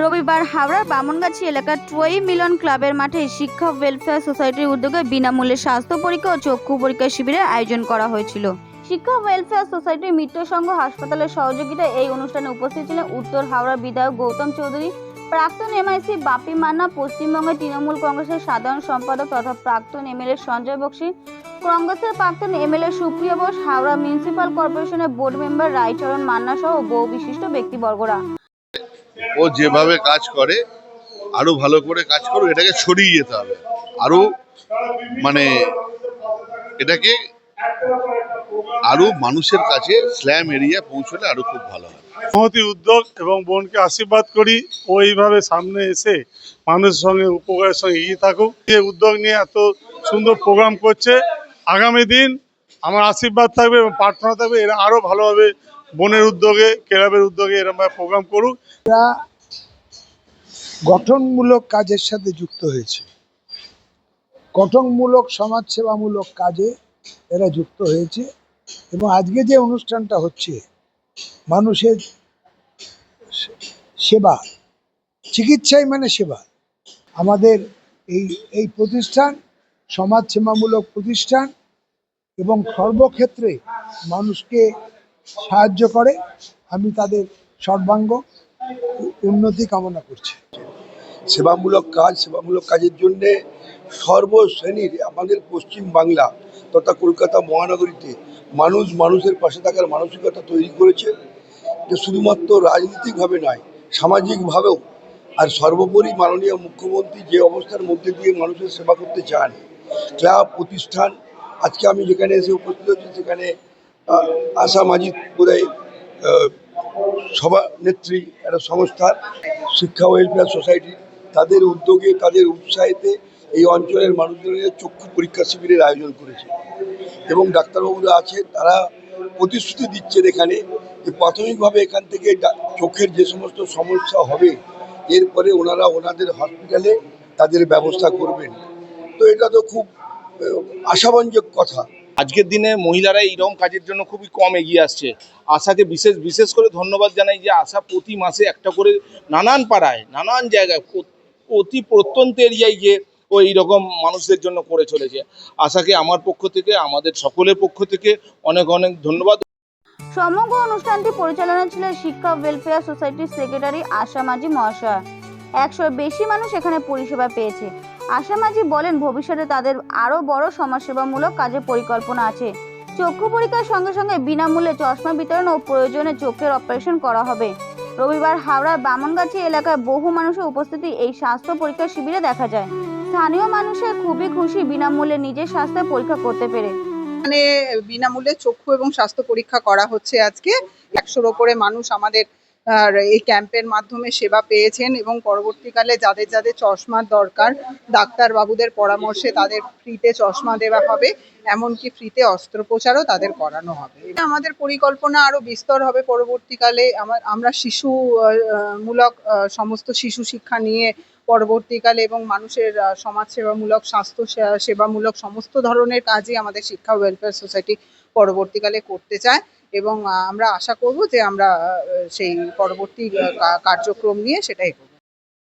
রবিবার হাওড়ার বামনগাছি এলাকার ট্রয়ি মিলন ক্লাবের মাঠে শিক্ষা ওয়েলফেয়ার সোসাইটির উদ্যোগে বিনামূল্যে স্বাস্থ্য পরীক্ষা ও চক্ষু পরীক্ষা শিবিরের আয়োজন করা হয়েছিল। শিক্ষা ওয়েলফেয়ার সোসাইটির মিত্র সংঘ হাসপাতালের সহযোগিতায় এই অনুষ্ঠানে উপস্থিত ছিলেন উত্তর হাওড়া বিধায়ক গৌতম চৌধুরী, প্রাক্তন এমআইসি বাপি মান্না, পশ্চিমবঙ্গের তৃণমূল কংগ্রেসের সাধারণ সম্পাদক তথা প্রাক্তন এমএলএ সঞ্জয় বক্সি, কংগ্রেসের প্রাক্তন এমএলএ সুপ্রিয় বোস হাওড়া মিউনিসিপাল কর্পোরেশনের বোর্ড মেম্বার রায়চরণ মান্না সহ বহু বিশিষ্ট ব্যক্তিবর্গরা। ও যেভাবে কাজ করে, আরও ভালো করে কাজ করুক, এটাকে ছড়িয়ে যেতে হবে। আরও মানে এটাকে আরও মানুষের কাছে স্ল্যাম এরিয়া পৌঁছলে আরও খুব ভালো হয়। মহতি উদ্যোগ এবং বোনকে আশীর্বাদ করি, ও এইভাবে সামনে এসে মানুষের সঙ্গে, উপকারের সঙ্গে এগিয়ে থাকুক। যে উদ্যোগ নিয়ে এত সুন্দর প্রোগ্রাম করছে। আগামী দিন আমার আশীর্বাদ থাকবে এবং প্রার্থনা থাকবে, এরা আরও ভালোভাবে বোনের উদ্যোগে, ক্লাবের উদ্যোগে এরকম প্রোগ্রাম করুক। গঠনমূলক কাজের সাথে যুক্ত হয়েছে। গঠনমূলক, সমাজসেবামূলক কাজে এরা যুক্ত হয়েছে এবং আজকে যে অনুষ্ঠানটা হচ্ছে, মানুষের সেবা, চিকিৎসাই মানে সেবা। আমাদের এই এই প্রতিষ্ঠান সমাজসেবামূলক প্রতিষ্ঠান এবং সর্বক্ষেত্রে মানুষকে সাহায্য করে, আমি তাদের সর্বাঙ্গ উন্নতি কামনা করছি। সেবামূলক কাজ, সেবামূলক কাজের জন্য সর্বশ্রেণীর আমাদের পশ্চিম বাংলা তথা কলকাতা মহানগরীতে মানুষ মানুষের পাশে থাকার মানসিকতা তৈরি করেছে। যে শুধুমাত্র রাজনৈতিকভাবে নয়, সামাজিকভাবেও আর সর্বোপরি মাননীয় মুখ্যমন্ত্রী যে অবস্থার মধ্যে দিয়ে মানুষের সেবা করতে চান ক্লাব প্রতিষ্ঠান, আজকে আমি যেখানে এসে উপস্থিত হচ্ছি সেখানে আশা মাজিদ বোধহয় আহ, সভানেত্রী একটা সংস্থার শিক্ষা ওয়েলফেয়ার সোসাইটি তাদের উদ্যোগে তাদের উৎসাহেতে এই অঞ্চলের মানুষজনের চক্ষু পরীক্ষা শিবিরের আয়োজন করেছে। এবং ডাক্তারবাবুরা আছে তারা প্রতিশ্রুতি দিচ্ছেন এখানে যে প্রাথমিকভাবে এখান থেকে চোখের যে সমস্ত সমস্যা হবে এরপরে ওনারা ওনাদের হসপিটালে তাদের ব্যবস্থা করবেন। তো এটা তো খুব আহ, আশাবঞ্জক কথা। আজকের দিনে মহিলারা এইরকম কাজের জন্য খুবই কম এগিয়ে আসছে। আশাকে বিশেষ বিশেষ করে ধন্যবাদ জানাই যে আশা প্রতি মাসে একটা করে নানান পাড়ায়, নানান জায়গায় অতি প্রত্যন্ত এরিয়ায় গিয়ে ও এইরকম মানুষদের জন্য করে চলেছে। আশাকে আমার পক্ষ থেকে, আমাদের সকলের পক্ষ থেকে অনেক অনেক ধন্যবাদ। সমগ্র অনুষ্ঠানটি পরিচালনা ছিলেন শিক্ষা ওয়েলফেয়ার সোসাইটির সেক্রেটারি আশা মাঝি মহাশয়। একশোর বেশি মানুষ এখানে পরিষেবা পেয়েছে। আশা মাঝি বলেন, ভবিষ্যতে তাদের আরও বড় সমাজসেবামূলক কাজের পরিকল্পনা আছে। চক্ষু পরীক্ষার সঙ্গে সঙ্গে বিনামূল্যে চশমা বিতরণ ও প্রয়োজনে চোখের অপারেশন করা হবে। রবিবার হাওড়ার বামনগাছি এলাকায় বহু মানুষের উপস্থিতি এই স্বাস্থ্য পরীক্ষা শিবিরে দেখা যায়। স্থানীয় মানুষের খুবই খুশি বিনামূল্যে নিজের স্বাস্থ্য পরীক্ষা করতে পেরে। এখানে বিনামূল্যে চক্ষু এবং স্বাস্থ্য পরীক্ষা করা হচ্ছে আজকে। একশোর ওপরে মানুষ আমাদের আর এই ক্যাম্পের মাধ্যমে সেবা পেয়েছেন এবং পরবর্তীকালে যাদের যাদের চশমার দরকার ডাক্তার বাবুদের পরামর্শে তাদের ফ্রিতে চশমা দেওয়া হবে, এমনকি ফ্রিতে অস্ত্রোপচারও তাদের করানো হবে। আমাদের পরিকল্পনা আরও বিস্তর হবে পরবর্তীকালে। আমার, আমরা শিশু মূলক সমস্ত শিশু শিক্ষা নিয়ে পরবর্তীকালে এবং মানুষের সমাজসেবামূলক, স্বাস্থ্য সেবামূলক সমস্ত ধরনের কাজই আমাদের শিক্ষা ওয়েলফেয়ার সোসাইটি পরবর্তীকালে করতে চায়। এবং আমরা আশা করব যে আমরা সেই পরবর্তী কার্যক্রম নিয়ে সেটাই করব